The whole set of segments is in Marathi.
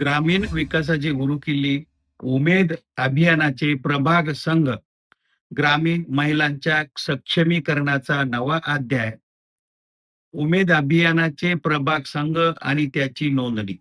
ग्रामीण विकासाची गुरुकिल्ली उमेद अभियानाचे प्रभाग संघ. ग्रामीण महिलांच्या सक्षमीकरणाचा नवा अध्याय. उमेद अभियानाचे प्रभाग संघ आणि त्याची नोंदणी.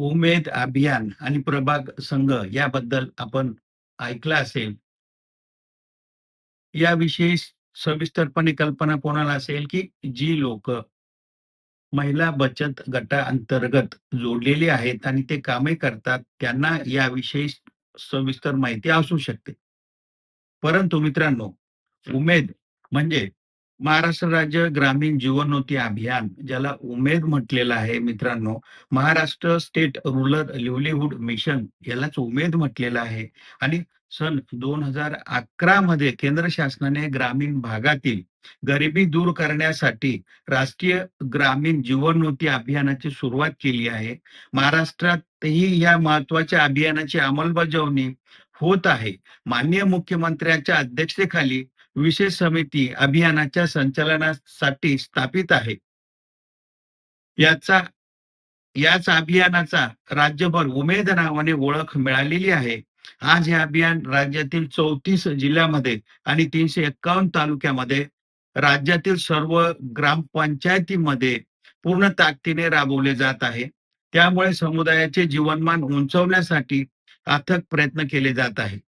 उमेद अभियान आणि प्रभाग संघ याबद्दल आपण ऐकलं असेल. याविषयी सविस्तरपणे कल्पना कोणाला असेल की जी लोक महिला बचत गटाअंतर्गत जोडलेली आहेत आणि ते कामे करतात त्यांना याविषयी सविस्तर माहिती असू शकते. परंतु मित्रांनो उमेद म्हणजे महाराष्ट्र राज्य ग्रामीण जीवनोन्नती अभियान ज्याला उमेद म्हटलेलं आहे मित्रांनो Maharashtra state rural livelihood mission यालाच उमेद म्हटलेलं आहे. आणि सन दोन हजार अकरा मध्ये केंद्र शासनाने ग्रामीण भागातील गरिबी दूर करण्यासाठी राष्ट्रीय ग्रामीण जीवनोन्नती अभियानाची सुरुवात केली आहे. महाराष्ट्रातही या महत्त्वाच्या अभियानाची अंमलबजावणी होत आहे. माननीय मुख्यमंत्र्यांच्या अध्यक्षतेखाली विशेष समिती अभियानाच्या संचालनासाठी स्थापित आहे. याचा याच अभियानाचा राज्यभर उमेद नावाने ओळख मिळालेली आहे. आज हे अभियान राज्यातील चौतीस जिल्ह्यामध्ये आणि तीनशे एक्कावन्न तालुक्यामध्ये राज्यातील सर्व ग्रामपंचायतीमध्ये पूर्ण ताकदीने राबवले जात आहे. त्यामुळे समुदायाचे जीवनमान उंचवण्यासाठी अथक प्रयत्न केले जात आहे.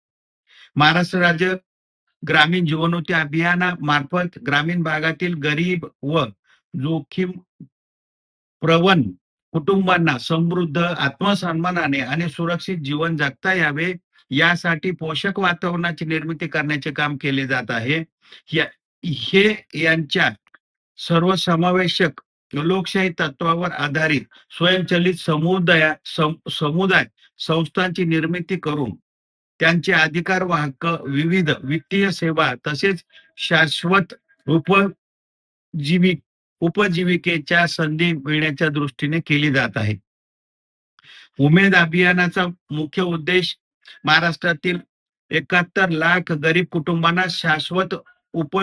महाराष्ट्र राज्य ग्रामीण जीवनोती अभियानामार्फत ग्रामीण भागातील गरीब व जोखीम प्रवण कुटुंबांना समृद्ध आत्मसन्मानाने आणि सुरक्षित जीवन जगता यावे यासाठी पोषक वातावरणाची निर्मिती करण्याचे काम केले जात आहे. या- हे यांच्या सर्वसमावेशक लोकशाही तत्वावर आधारित स्वयंचलित समुदाय सम- समुदाय संस्थांची निर्मिती करून त्यांचे अधिकार व हक्क विविध वित्तीय सेवा तसेच शाश्वत उपजीविक उपजीविकेच्या संधी मिळण्याच्या दृष्टीने केली जात आहे. उमेद अभियानाचा मुख्य उद्देश महाराष्ट्रातील एकाहत्तर लाख गरीब कुटुंबांना शाश्वत उप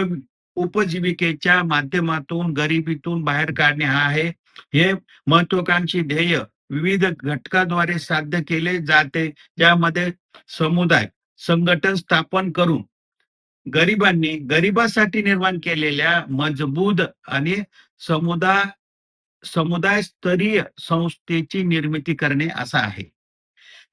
उपजीविकेच्या माध्यमातून गरिबीतून बाहेर काढणे हा आहे. हे महत्वाकांक्षी ध्येय विविध घटकाद्वारे साध्य केले जाते ज्यामध्ये समुदाय संघटन स्थापन करून गरिबांनी गरिबासाठी निर्माण केलेल्या मजबूत आणि समुदाय समुदाय स्तरीय संस्थेची निर्मिती करणे असा आहे.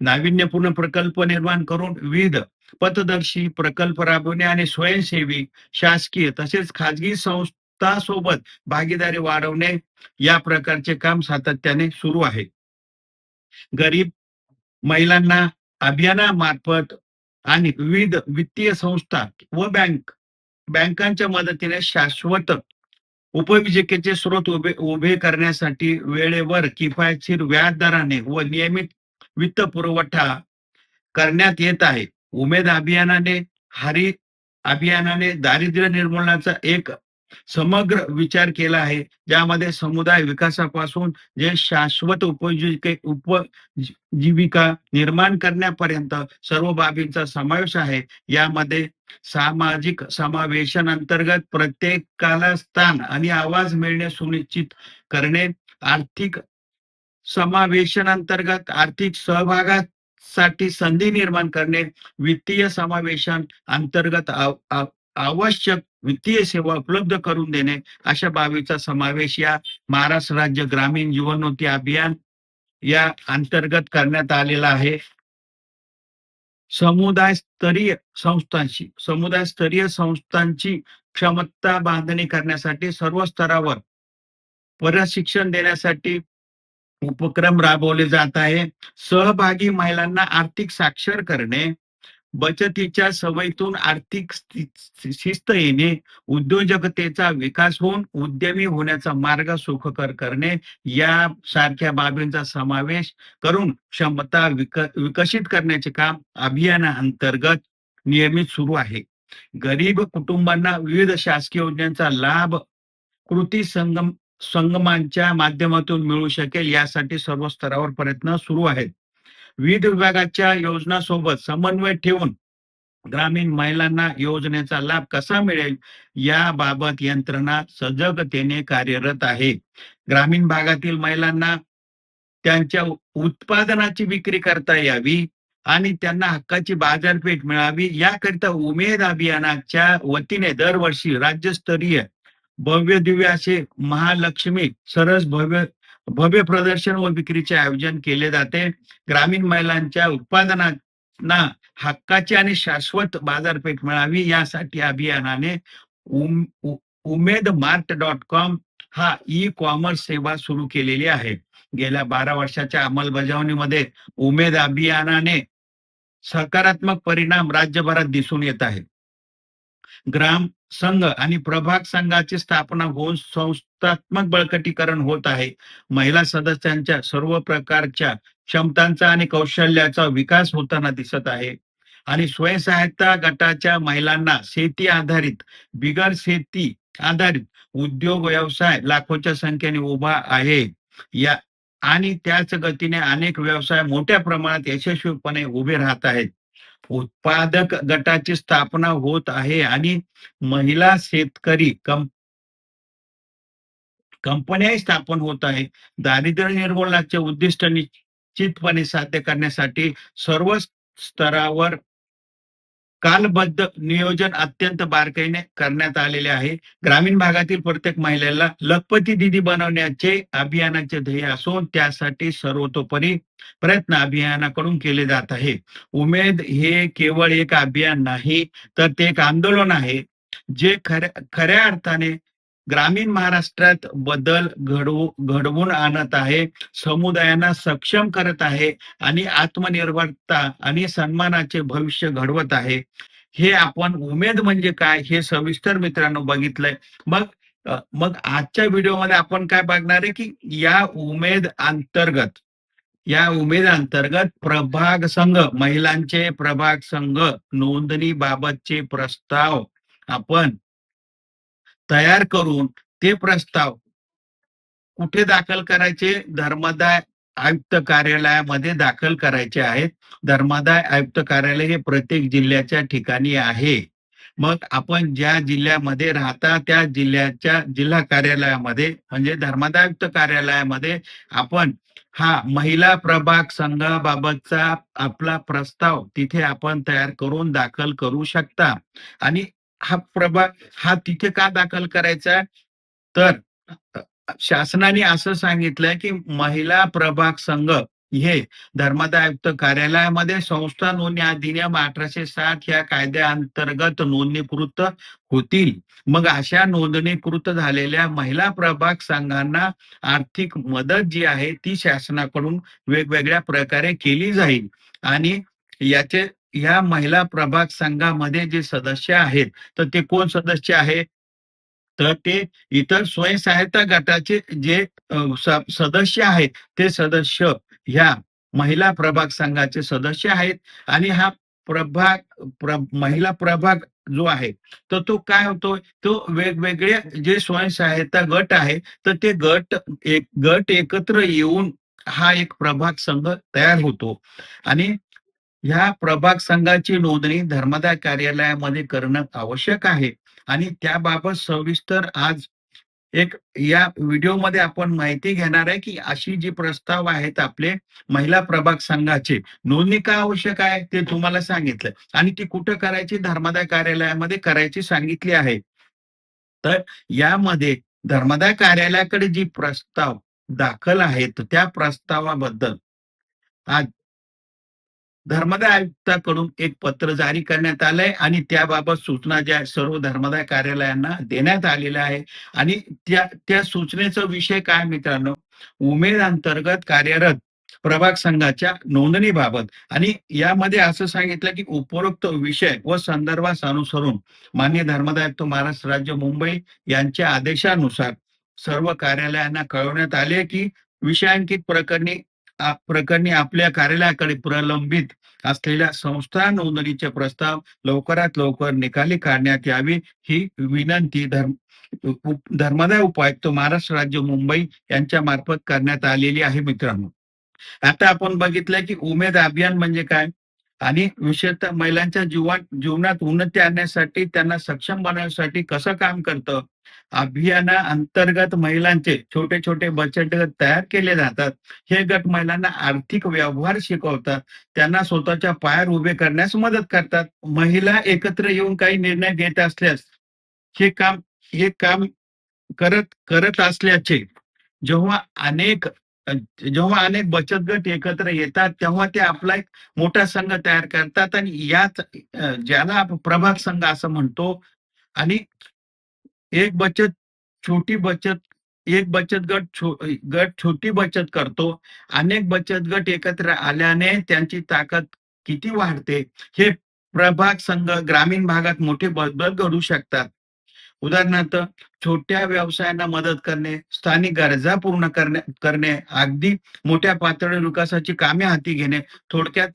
नाविन्यपूर्ण प्रकल्प निर्माण करून विविध पथदर्शी प्रकल्प राबवणे आणि स्वयंसेवी शासकीय तसेच खाजगी संस्थांसोबत भागीदारी वाढवणे या प्रकारचे काम सातत्याने सुरू आहे. गरीब महिलांना अभियानामार्फत आणि विविध वित्तीय संस्था व बँक बँकांच्या मदतीने शाश्वत उपविजेकेचे स्रोत उभे उभे करण्यासाठी वेळेवर किफायतशीर व्याज दराने व नियमित वित्त पुरवठा करण्यात येत आहे. उमेद अभियानाने हरित अभियानाने दारिद्र्य निर्मूलनाचा एक समग्र विचार केला आहे. ज्यामध्ये समुदाय विकासापासून जे शाश्वत उपजीविके उपजीविका निर्माण करण्यापर्यंत सर्व बाबींचा समावेश आहे. यामध्ये सामाजिक समावेशन अंतर्गत प्रत्येकाला स्थान आणि आवाज मिळणे सुनिश्चित करणे आर्थिक समावेशन अंतर्गत आर्थिक सहभागासाठी संधी निर्माण करणे वित्तीय समावेशन अंतर्गत आवश्यक वित्तीय सेवा उपलब्ध करून देणे. अशा बाबीचा समावेश या महाराष्ट्र राज्य ग्रामीण जीवनोन्नती अभियान या अंतर्गत करण्यात आलेला आहे. समुदाय स्तरीय संस्थांशी समुदाय स्तरीय संस्थांची क्षमता बांधणी करण्यासाठी सर्व स्तरावर प्रशिक्षण देण्यासाठी उपक्रम राबवले जात आहे. सहभागी महिलांना आर्थिक साक्षर करणे बचतीच्या सवयीतून आर्थिक शिस्त येणे उद्योजकतेचा विकास होऊन उद्यमी होण्याचा मार्ग सुखकर करणे या सारख्या बाबींचा समावेश करून क्षमता विक विकसित करण्याचे काम अभियाना अंतर्गत नियमित सुरू आहे. गरीब कुटुंबांना विविध शासकीय योजनांचा लाभ कृती संगम संगमांच्या माध्यमातून मिळू शकेल यासाठी सर्व स्तरावर प्रयत्न सुरू आहेत. विविध विभागाच्या योजना सोबत समन्वय ठेवून ग्रामीण महिलांना योजनेचा लाभ कसा मिळेल याबाबत यंत्रणा सजगतेने कार्यरत आहे. ग्रामीण भागातील महिलांना त्यांच्या उत्पादनाची विक्री करता यावी आणि त्यांना हक्काची बाजारपेठ मिळावी याकरिता उमेद अभियानाच्या वतीने दरवर्षी राज्यस्तरीय भव्य दिव्य असे महालक्ष्मी सरस भव्य भव्य प्रदर्शन व विक्रीचे आयोजन केले जाते. ग्रामीण महिलांच्या उत्पादनांना हक्काची आणि शाश्वत बाजारपेठ मिळावी यासाठी अभियानाने उम उमेद मार्ट डॉट कॉम हा ई कॉमर्स सेवा सुरू केलेली आहे. गेल्या बारा वर्षाच्या अंमलबजावणीमध्ये उमेद अभियानाने सकारात्मक परिणाम राज्यभरात दिसून येत आहे. ग्राम संघ आणि प्रभाग संघाची स्थापना होऊन संस्थात्मक बळकटीकरण होत आहे. महिला सदस्यांच्या सर्व प्रकारच्या क्षमतांचा आणि कौशल्याचा विकास होताना दिसत आहे. आणि स्वयंसहायता गटाच्या महिलांना शेती आधारित बिगर शेती आधारित उद्योग व्यवसाय लाखोच्या संख्येने उभा आहे. या आणि त्याच गतीने अनेक व्यवसाय मोठ्या प्रमाणात यशस्वीपणे उभे राहत आहेत. उत्पादक गटाची स्थापना होत आहे आणि महिला शेतकरी कं कंपन्याही स्थापन होत आहे. दारिद्र्य निर्मूलनाचे उद्दिष्ट निश्चितपणे साध्य करण्यासाठी सर्व स्तरावर कालबद्ध नियोजन अत्यंत बारकाईने करण्यात आलेले आहे. ग्रामीण भागातील प्रत्येक महिलेला लखपती दिदी बनवण्याचे अभियानाचे ध्येय असून त्यासाठी सर्वतोपरी प्रयत्न अभियानाकडून केले जात आहे. उमेद हे केवळ एक अभियान नाही तर ते एक आंदोलन आहे जे खऱ्या खऱ्या अर्थाने ग्रामीण महाराष्ट्रात बदल घडवू घडवून आणत आहे समुदायांना सक्षम करत आहे आणि आत्मनिर्भरता आणि सन्मानाचे भविष्य घडवत आहे. हे आपण उमेद म्हणजे काय हे सविस्तर मित्रांनो बघितलंय. मग मग आजच्या व्हिडिओमध्ये आपण काय बघणार आहे की या उमेद अंतर्गत या उमेद अंतर्गत प्रभाग संघ महिलांचे प्रभाग संघ नोंदणी बाबतचे प्रस्ताव आपण तयार करून ते प्रस्ताव कुठे दाखल करायचे? धर्मदाय आयुक्त कार्यालयामध्ये दाखल करायचे आहेत. धर्मादाय आयुक्त कार्यालय हे प्रत्येक जिल्ह्याच्या ठिकाणी आहे. मग आपण ज्या जिल्ह्यामध्ये राहता त्या जिल्ह्याच्या जिल्हा कार्यालयामध्ये म्हणजे धर्मादाय आयुक्त कार्यालयामध्ये आपण हा महिला प्रभाग संघाबाबतचा आपला प्रस्ताव तिथे आपण तयार करून दाखल करू शकता. आणि हा प्रभाग हा तिथे का दाखल करायचा? तर शासनाने असं सांगितलंय की महिला प्रभाग संघ हे धर्मादाय आयुक्त कार्यालयामध्ये संस्था नोंदणी अधिनियम अठराशे साठ या कायद्याअंतर्गत नोंदणीकृत होतील. मग अशा नोंदणीकृत झालेल्या महिला प्रभाग संघांना आर्थिक मदत जी आहे ती शासनाकडून वेगवेगळ्या प्रकारे केली जाईल. आणि याचे ह्या महिला प्रभाग संघामध्ये जे सदस्य आहेत तर ते कोण सदस्य आहे? तर ते इतर स्वयंसहायता गटाचे जे सदस्य आहेत ते सदस्य ह्या महिला प्रभाग संघाचे सदस्य आहेत आणि हा प्रभाग प्र, महिला प्रभाग जो आहे तर तो काय होतो तो वेगवेगळे जे स्वयंसहायता गट आहे तर ते गट एक गट एकत्र येऊन हा एक प्रभाग संघ तयार होतो. आणि ह्या प्रभाग संघाची नोंदणी धर्मदाय कार्यालयामध्ये करणं आवश्यक आहे. आणि त्याबाबत सविस्तर आज एक या व्हिडिओमध्ये आपण माहिती घेणार आहे की अशी जी प्रस्ताव आहेत आपले महिला प्रभाग संघाचे नोंदणी का आवश्यक आहे ते तुम्हाला सांगितलं. आणि ती कुठं करायची? धर्मादाय कार्यालयामध्ये करायची सांगितली आहे. तर यामध्ये धर्मादाय कार्यालयाकडे जी प्रस्ताव दाखल आहेत त्या प्रस्तावाबद्दल आज धर्मदाय आयुक्ताकडून एक पत्र जारी करण्यात आलंय आणि त्याबाबत सूचना ज्या सर्व धर्मदाय कार्यालयांना देण्यात आलेल्या आहे. आणि त्या त्या सूचनेचा विषय काय मित्रांनो? उमेद अंतर्गत कार्यरत प्रभाग संघाच्या नोंदणीबाबत. आणि यामध्ये असं सांगितलं की उपरोक्त विषय व संदर्भास अनुसरून मान्य धर्मदाय आयुक्त महाराष्ट्र राज्य मुंबई यांच्या आदेशानुसार सर्व कार्यालयांना कळवण्यात आले की विषयांकित प्रकरणी प्रकरणी आपल्या कार्यालयाकडे प्रलंबित असलेल्या संस्था नोंदणीचे प्रस्ताव लवकरात लवकर निकाली काढण्यात यावी ही विनंती धर्म उप- धर्मादाय उपायुक्त महाराष्ट्र राज्य मुंबई यांच्या मार्फत करण्यात आलेली आहे मित्रांनो. आता आपण बघितलं की उमेद अभियान म्हणजे काय? आणि विशेषतः महिलांच्या जीवन जीवनात उन्नती आणण्यासाठी त्यांना सक्षम बनवण्यासाठी कसं काम करतं? अभियाना अंतर्गत महिलांचे छोटे छोटे बचत गट तयार केले जातात. हे गट महिलांना आर्थिक व्यवहार शिकवतात. त्यांना स्वतःच्या पायावर उभे करण्यास मदत करतात. महिला एकत्र येऊन काही निर्णय घेत असल्यास हे काम हे काम करत करत असल्याचे जेव्हा अनेक जेव्हा अनेक बचत गट एकत्र येतात तेव्हा ते आपला एक मोठा संघ तयार करतात आणि याच ज्याला आपण प्रभाग संघ असं म्हणतो. आणि एक बचत छोटी बचत एक बचत गट छो गट छोटी बचत करतो. अनेक बचत गट एकत्र आल्याने त्यांची ताकद किती वाढते हे प्रभाग संघ ग्रामीण भागात मोठे बदल घडू शकतात. उदाहरणार्थ छोट्या व्यवसायांना मदत करणे स्थानिक गरजा पूर्ण करणे करणे अगदी मोठ्या पातळीवर विकासाची कामे हाती घेणे थोडक्यात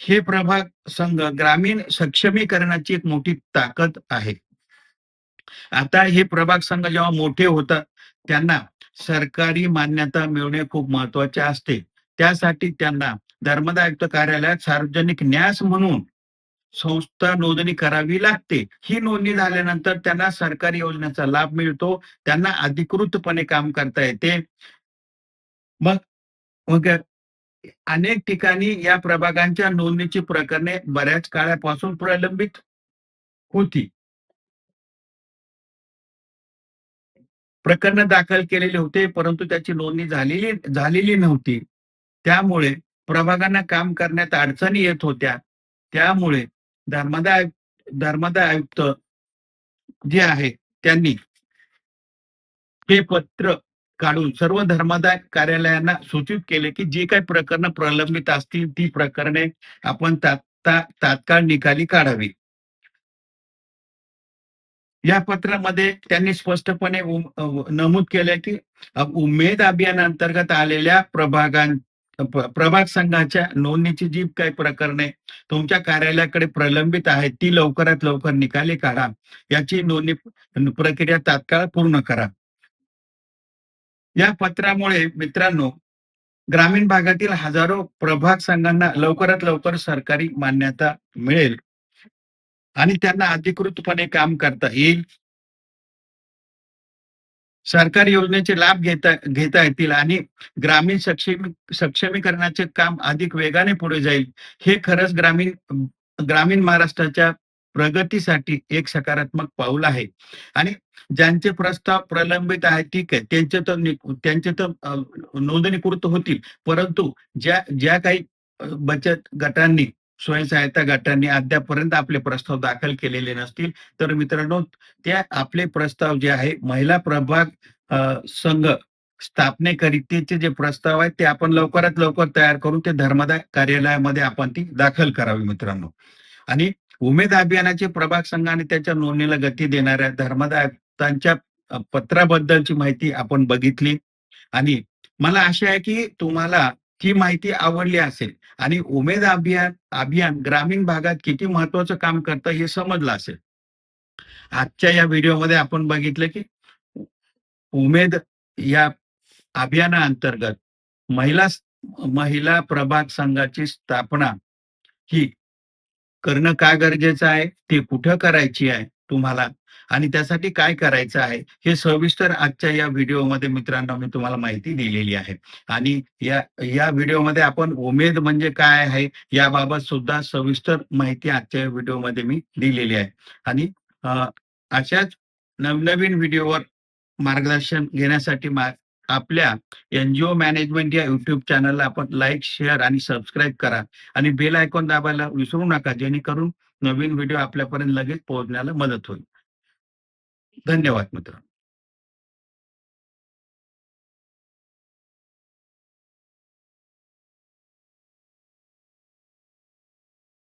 हे प्रभाग संघ ग्रामीण सक्षमीकरणाची एक मोठी ताकद आहे. आता हे प्रभाग संघ जेव्हा मोठे होतात त्यांना सरकारी मान्यता मिळणे खूप महत्त्वाचे असते. त्यासाठी त्यांना धर्मदायुक्त कार्यालयात सार्वजनिक न्यास म्हणून संस्था नोंदणी करावी लागते. ही नोंदणी झाल्यानंतर त्यांना सरकारी योजनेचा लाभ मिळतो. त्यांना अधिकृतपणे काम करता येते. मग मग अनेक ठिकाणी या प्रभागांच्या नोंदणीची प्रकरणे बऱ्याच काळापासून प्रलंबित होती. प्रकरण दाखल केलेले होते परंतु त्याची नोंदणी झालेली झालेली नव्हती. त्यामुळे प्रभागांना काम करण्यात अडचणी येत होत्या. त्यामुळे धर्मदाय धर्मदाय आयुक्त जे आहे त्यांनी हे पत्र काढून सर्व धर्मदाय कार्यालयांना सूचित केले की जी काही प्रकरण प्रलंबित असतील ती प्रकरणे आपण तात्काळ निकाली काढावी. या पत्रामध्ये त्यांनी स्पष्टपणे नमूद केले की उमेद अभियानांतर्गत आलेल्या प्रभागां प्रभाग संघाच्या नोंदणीची जी काही प्रकरणे तुमच्या कार्यालयाकडे प्रलंबित आहेत ती लवकरात लवकर निकाली काढा. याची नोंदणी प्रक्रिया तात्काळ पूर्ण करा. या पत्रामुळे मित्रांनो ग्रामीण भागातील हजारो प्रभाग संघांना लवकरात लवकर सरकारी मान्यता मिळेल. आणि त्यांना अधिकृतपणे काम करता येईल. सरकारी योजनेचे लाभ घेता घेता येतील आणि ग्रामीण सक्षमी सक्षमीकरणाचे काम अधिक वेगाने पुढे जाईल. हे खरंच ग्रामीण ग्रामीण महाराष्ट्राच्या प्रगतीसाठी एक सकारात्मक पाऊल आहे. आणि ज्यांचे प्रस्ताव प्रलंबित आहे ठीक आहे त्यांचे तर त्यांचे तर नोंदणीकृत होतील. परंतु ज्या ज्या काही बचत गटांनी स्वयंसहायता गटांनी अद्यापर्यंत आपले प्रस्ताव दाखल केलेले नसतील. तर मित्रांनो त्या आपले प्रस्ताव जे आहे महिला प्रभाग संघ स्थापनेकरितेचे जे प्रस्ताव आहेत ते आपण लवकरात लवकर तयार करून ते धर्मदाय कार्यालयामध्ये आपण ती दाखल करावी मित्रांनो. आणि उमेद अभियानाचे प्रभाग संघाने त्याच्या नोंदणीला गती देणाऱ्या धर्मदायांच्या पत्राबद्दलची माहिती आपण बघितली. आणि मला आशा आहे की तुम्हाला ही माहिती आवडली असेल. आणि उमेद अभियान अभियान ग्रामीण भागात किती महत्वाचं काम करतं हे समजलं असेल. आजच्या या व्हिडिओमध्ये आपण बघितलं की उमेद या अभियानाअंतर्गत महिला महिला प्रभाग संघाची स्थापना ही करणं का गरजेचं आहे? ते कुठं करायची आहे? तुम्हाला आणि त्यासाठी काय करायचं आहे हे सविस्तर आजच्या या व्हिडिओमध्ये मित्रांनो मी तुम्हाला माहिती दिलेली आहे. आणि या या व्हिडिओमध्ये आपण उमेद म्हणजे काय आहे याबाबत सुद्धा सविस्तर माहिती आजच्या व्हिडिओमध्ये मी दिलेली आहे. आणि अशाच नवनवीन व्हिडिओवर मार्गदर्शन घेण्यासाठी मा- आपल्या एनजीओ मॅनेजमेंट या युट्यूब चॅनलला आपण लाईक शेअर आणि सबस्क्राईब करा. आणि बेल आयकॉन दाबायला विसरू नका जेणेकरून नवीन व्हिडिओ आपल्यापर्यंत लगेच पोहोचण्याला मदत होईल. धन्यवाद मित्र